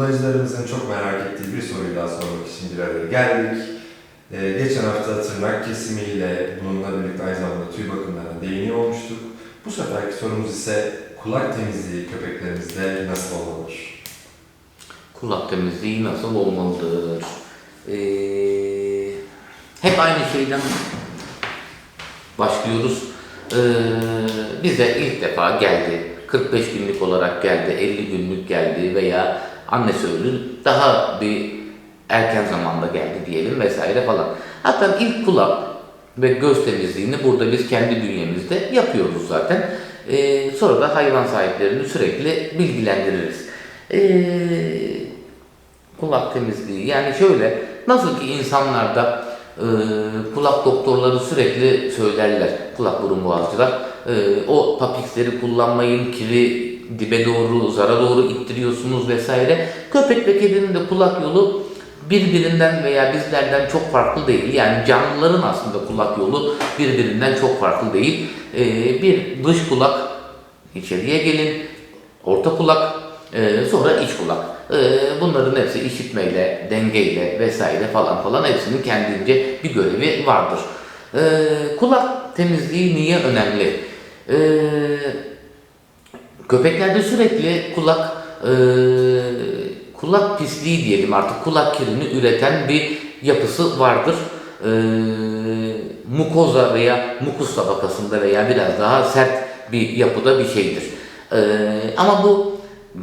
Kullanıcılarımızın çok merak ettiği bir soruyu daha sormak için bir araya geldik. Ee, geçen hafta tırnak kesimiyle bununla birlikte aynı zamanda tüy bakımlarına değiniyor olmuştuk. Bu seferki sorumuz ise kulak temizliği köpeklerimizde nasıl olmalıdır? Kulak temizliği nasıl olmalıdır? Ee, hep aynı şeyden başlıyoruz. Ee, bize ilk defa geldi. 45 günlük olarak geldi, 50 günlük geldi veya annesi öldü. Daha bir erken zamanda geldi diyelim vesaire falan. Hatta ilk kulak ve göz temizliğini burada biz kendi bünyemizde yapıyoruz zaten. Ee, sonra da hayvan sahiplerini sürekli bilgilendiririz. Ee, kulak temizliği yani şöyle nasıl ki insanlarda e, kulak doktorları sürekli söylerler kulak burun boğazcılar e, o papixleri kullanmayın kiri dibe doğru zara doğru ittiriyorsunuz vesaire köpek ve kedinin de kulak yolu birbirinden veya bizlerden çok farklı değil yani canlıların aslında kulak yolu birbirinden çok farklı değil E, bir dış kulak içeriye gelin orta kulak e, sonra iç kulak ee, bunların hepsi işitmeyle, dengeyle vesaire falan falan hepsinin kendince bir görevi vardır. Ee, kulak temizliği niye önemli? Ee, köpeklerde sürekli kulak e, kulak pisliği diyelim artık kulak kirini üreten bir yapısı vardır. Ee, mukoza veya mukus tabakasında veya biraz daha sert bir yapıda bir şeydir. Ee, ama bu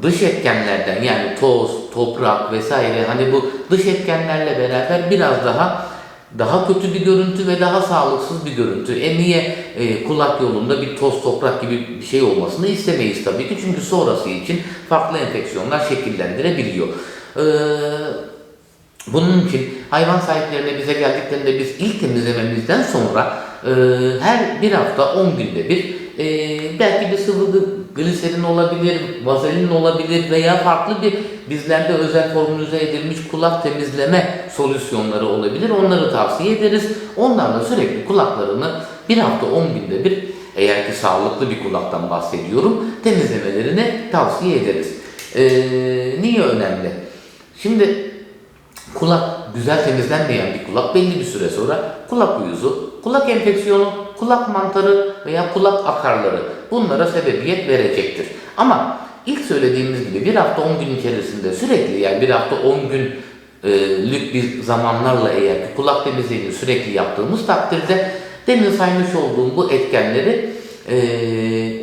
dış etkenlerden yani toz, toprak vesaire hani bu dış etkenlerle beraber biraz daha daha kötü bir görüntü ve daha sağlıksız bir görüntü. E niye e, kulak yolunda bir toz toprak gibi bir şey olmasını istemeyiz tabii ki. Çünkü sonrası için farklı enfeksiyonlar şekillendirebiliyor. Ee, bunun için hayvan sahiplerine bize geldiklerinde biz ilk temizlememizden sonra e, her bir hafta 10 günde bir e, belki bir sıvı gliserin olabilir, vazelin olabilir veya farklı bir bizlerde özel formülize edilmiş kulak temizleme solüsyonları olabilir. Onları tavsiye ederiz. Onlarla sürekli kulaklarını bir hafta 10 günde bir eğer ki sağlıklı bir kulaktan bahsediyorum temizlemelerini tavsiye ederiz. E, niye önemli? Şimdi Kulak güzel temizlenmeyen bir kulak belli bir süre sonra kulak uyuzu, kulak enfeksiyonu, kulak mantarı veya kulak akarları bunlara sebebiyet verecektir. Ama ilk söylediğimiz gibi bir hafta 10 gün içerisinde sürekli yani bir hafta 10 günlük bir zamanlarla eğer ki kulak temizliğini sürekli yaptığımız takdirde demin saymış olduğum bu etkenleri e,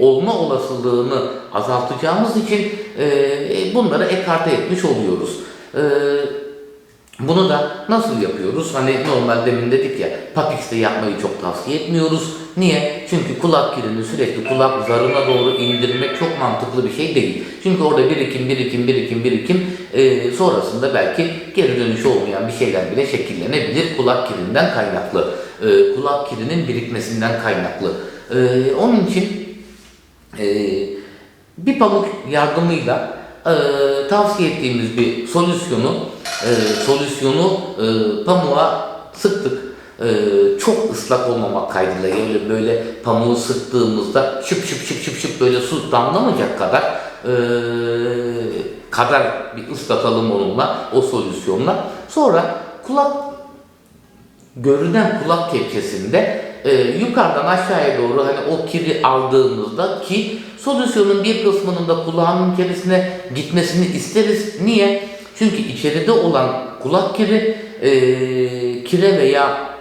olma olasılığını azaltacağımız için e, bunları ekarte etmiş oluyoruz. E, bunu da nasıl yapıyoruz? Hani normal demin dedik ya, Papix'te yapmayı çok tavsiye etmiyoruz. Niye? Çünkü kulak kirini sürekli kulak zarına doğru indirmek çok mantıklı bir şey değil. Çünkü orada birikim, birikim, birikim, birikim e, sonrasında belki geri dönüşü olmayan bir şeyler bile şekillenebilir kulak kirinden kaynaklı. E, kulak kirinin birikmesinden kaynaklı. E, onun için e, bir pamuk yardımıyla e, tavsiye ettiğimiz bir solüsyonu e, solüsyonu e, pamuğa sıktık. E, çok ıslak olmamak kaydıyla yani böyle pamuğu sıktığımızda şıp şıp şıp şıp şıp böyle su damlamayacak kadar e, kadar bir ıslatalım onunla o solüsyonla. Sonra kulak görünen kulak kepçesinde e, yukarıdan aşağıya doğru hani o kiri aldığımızda ki solüsyonun bir kısmının da kulağın içerisine gitmesini isteriz. Niye? Çünkü içeride olan kulak kiri e, kire veya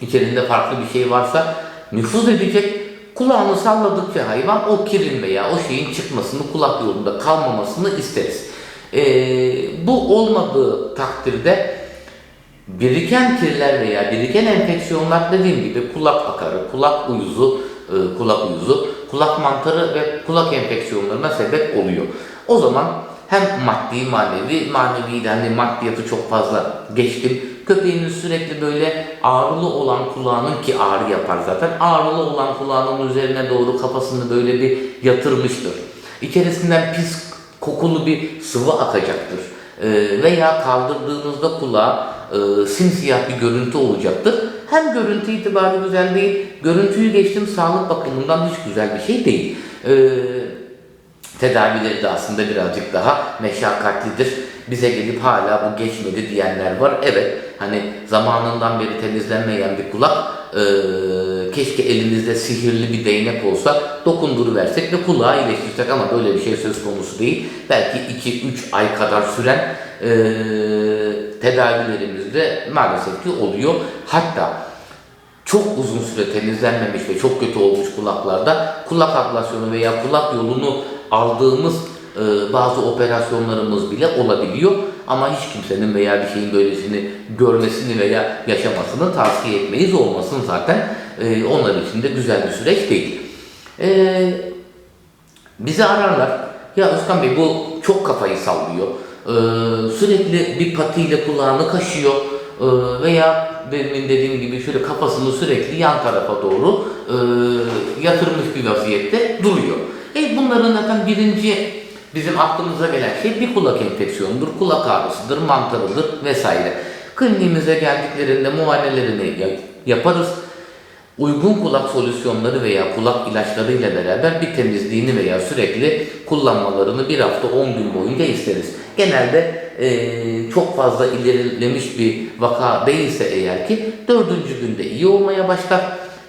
içerisinde farklı bir şey varsa nüfuz edecek. Kulağını salladıkça hayvan o kirin veya o şeyin çıkmasını kulak yolunda kalmamasını isteriz. E, bu olmadığı takdirde biriken kirler veya biriken enfeksiyonlar dediğim gibi kulak akarı, kulak uyuzu, e, kulak uyuzu, kulak mantarı ve kulak enfeksiyonlarına sebep oluyor. O zaman hem maddi manevi, manevi de hani maddiyatı çok fazla geçtim. Köpeğinin sürekli böyle ağrılı olan kulağının ki ağrı yapar zaten. Ağrılı olan kulağının üzerine doğru kafasını böyle bir yatırmıştır. İçerisinden pis kokulu bir sıvı akacaktır. Ee, veya kaldırdığınızda kulağa e, simsiyah bir görüntü olacaktır. Hem görüntü itibarı güzel değil, görüntüyü geçtim sağlık bakımından hiç güzel bir şey değil. Ee, tedavileri de aslında birazcık daha meşakkatlidir. Bize gelip hala bu geçmedi diyenler var. Evet hani zamanından beri temizlenmeyen bir kulak eee, keşke elinizde sihirli bir değnek olsa dokunduruversek ve kulağı iyileştirsek ama böyle bir şey söz konusu değil. Belki 2-3 ay kadar süren eee tedavilerimizde maalesef ki oluyor. Hatta çok uzun süre temizlenmemiş ve çok kötü olmuş kulaklarda kulak ablasyonu veya kulak yolunu aldığımız e, bazı operasyonlarımız bile olabiliyor. Ama hiç kimsenin veya bir şeyin böylesini görmesini veya yaşamasını tavsiye etmeyiz. Olmasın zaten. E, onlar için de güzel bir süreç değil. E, bizi ararlar. Ya Özkan Bey bu çok kafayı sallıyor. Ee, sürekli bir patiyle kulağını kaşıyor. Ee, veya demin dediğim gibi şöyle kafasını sürekli yan tarafa doğru e, yatırmış bir vaziyette duruyor. E bunların zaten birinci bizim aklımıza gelen şey bir kulak enfeksiyonudur, kulak ağrısıdır, mantarıdır vesaire. Kliniğimize geldiklerinde muayenelerini ya- yaparız uygun kulak solüsyonları veya kulak ilaçları ile beraber bir temizliğini veya sürekli kullanmalarını bir hafta 10 gün boyunca isteriz. Genelde eee, çok fazla ilerlemiş bir vaka değilse eğer ki dördüncü günde iyi olmaya başlar.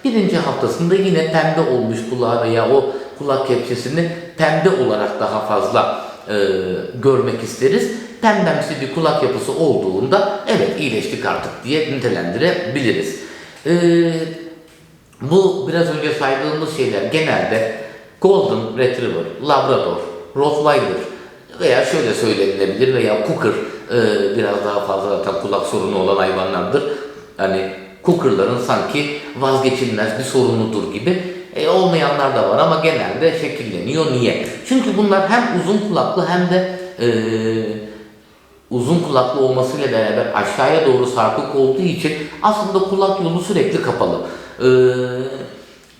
Birinci haftasında yine pembe olmuş kulağı veya o kulak kepçesini pembe olarak daha fazla eee, görmek isteriz. Pembemsi bir kulak yapısı olduğunda evet iyileştik artık diye nitelendirebiliriz. Eee bu biraz önce saydığımız şeyler genelde Golden Retriever, Labrador, Rottweiler veya şöyle söylenilebilir veya Cooker e, biraz daha fazla zaten kulak sorunu olan hayvanlardır. Hani Cooker'ların sanki vazgeçilmez bir sorunudur gibi e, olmayanlar da var ama genelde şekilleniyor. Niye? Çünkü bunlar hem uzun kulaklı hem de e, uzun kulaklı olmasıyla beraber aşağıya doğru sarkık olduğu için aslında kulak yolu sürekli kapalı. Ee,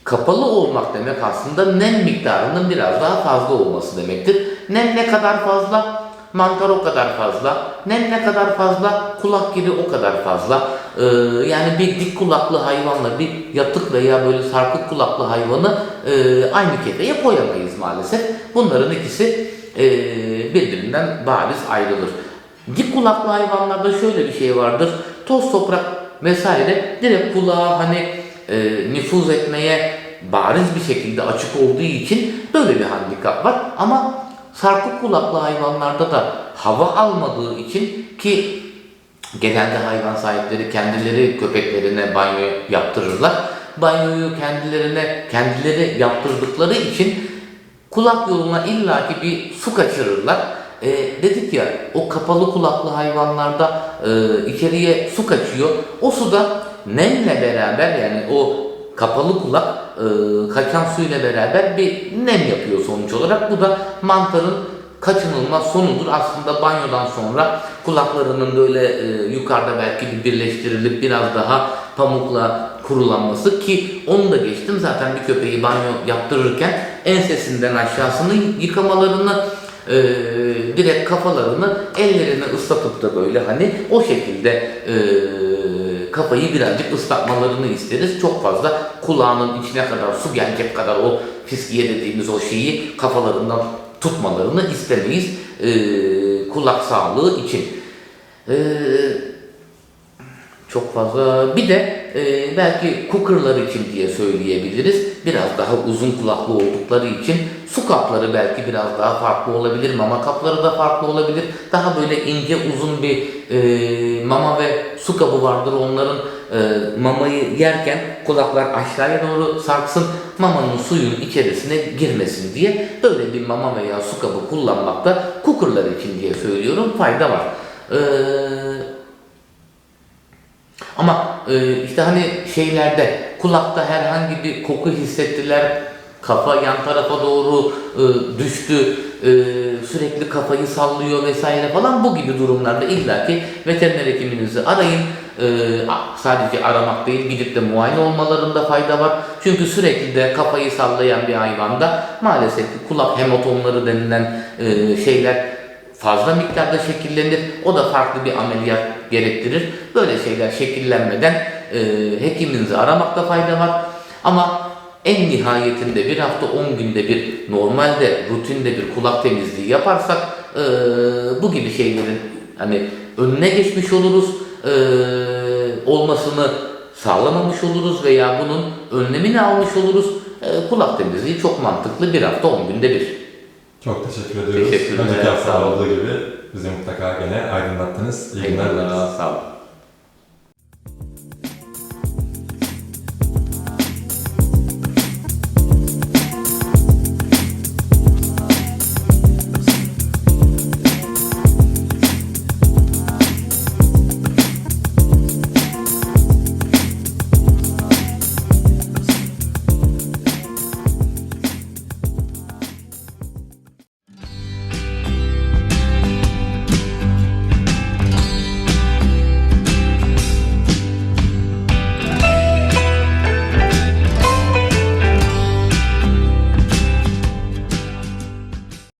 kapalı olmak demek aslında nem miktarının biraz daha fazla olması demektir. Nem ne kadar fazla, mantar o kadar fazla. Nem ne kadar fazla, kulak gibi o kadar fazla. Ee, yani bir dik kulaklı hayvanla bir yatık veya böyle sarkık kulaklı hayvanı e, aynı kefeye koyamayız maalesef. Bunların ikisi e, birbirinden bariz ayrılır. Dik kulaklı hayvanlarda şöyle bir şey vardır. Toz toprak vesaire direkt kulağa hani e, nüfuz etmeye bariz bir şekilde açık olduğu için böyle bir handikap var. Ama sarkık kulaklı hayvanlarda da hava almadığı için ki genelde hayvan sahipleri kendileri köpeklerine banyo yaptırırlar. Banyoyu kendilerine kendileri yaptırdıkları için kulak yoluna illaki bir su kaçırırlar. E, dedik ya o kapalı kulaklı hayvanlarda e, içeriye su kaçıyor. O suda nemle beraber yani o kapalı kulak e, kaçan suyla beraber bir nem yapıyor sonuç olarak. Bu da mantarın kaçınılmaz sonudur. Aslında banyodan sonra kulaklarının böyle e, yukarıda belki bir birleştirilip biraz daha pamukla kurulanması ki onu da geçtim zaten bir köpeği banyo yaptırırken ensesinden aşağısını yıkamalarını e, direkt kafalarını ellerini ıslatıp da böyle hani o şekilde e, kafayı birazcık ıslatmalarını isteriz. Çok fazla kulağının içine kadar su gelecek kadar o fiskiye dediğimiz o şeyi kafalarından tutmalarını istemeyiz e, kulak sağlığı için. E, çok fazla. Bir de e, belki cookerlar için diye söyleyebiliriz. Biraz daha uzun kulaklı oldukları için su kapları belki biraz daha farklı olabilir. Mama kapları da farklı olabilir. Daha böyle ince uzun bir e, mama ve su kabı vardır. Onların e, mamayı yerken kulaklar aşağıya doğru sarksın. Mamanın suyun içerisine girmesin diye böyle bir mama veya su kabı kullanmakta cookerlar için diye söylüyorum. Fayda var. Eee ama e, işte hani şeylerde kulakta herhangi bir koku hissettiler, kafa yan tarafa doğru e, düştü, e, sürekli kafayı sallıyor vesaire falan bu gibi durumlarda illaki veteriner hekiminizi arayın. E, sadece aramak değil gidip de muayene olmalarında fayda var. Çünkü sürekli de kafayı sallayan bir hayvanda maalesef kulak hematomları denilen e, şeyler fazla miktarda şekillenir. O da farklı bir ameliyat gerektirir. Böyle şeyler şekillenmeden e, hekiminizi aramakta fayda var. Ama en nihayetinde bir hafta 10 günde bir normalde rutinde bir kulak temizliği yaparsak e, bu gibi şeylerin hani önüne geçmiş oluruz. E, olmasını sağlamamış oluruz veya bunun önlemini almış oluruz. E, kulak temizliği çok mantıklı bir hafta 10 günde bir. Çok teşekkür ediyoruz. Teşekkürler, Önceki hafta olduğu gibi bizi mutlaka gene aydınlattınız. İyi günler Sağ olun.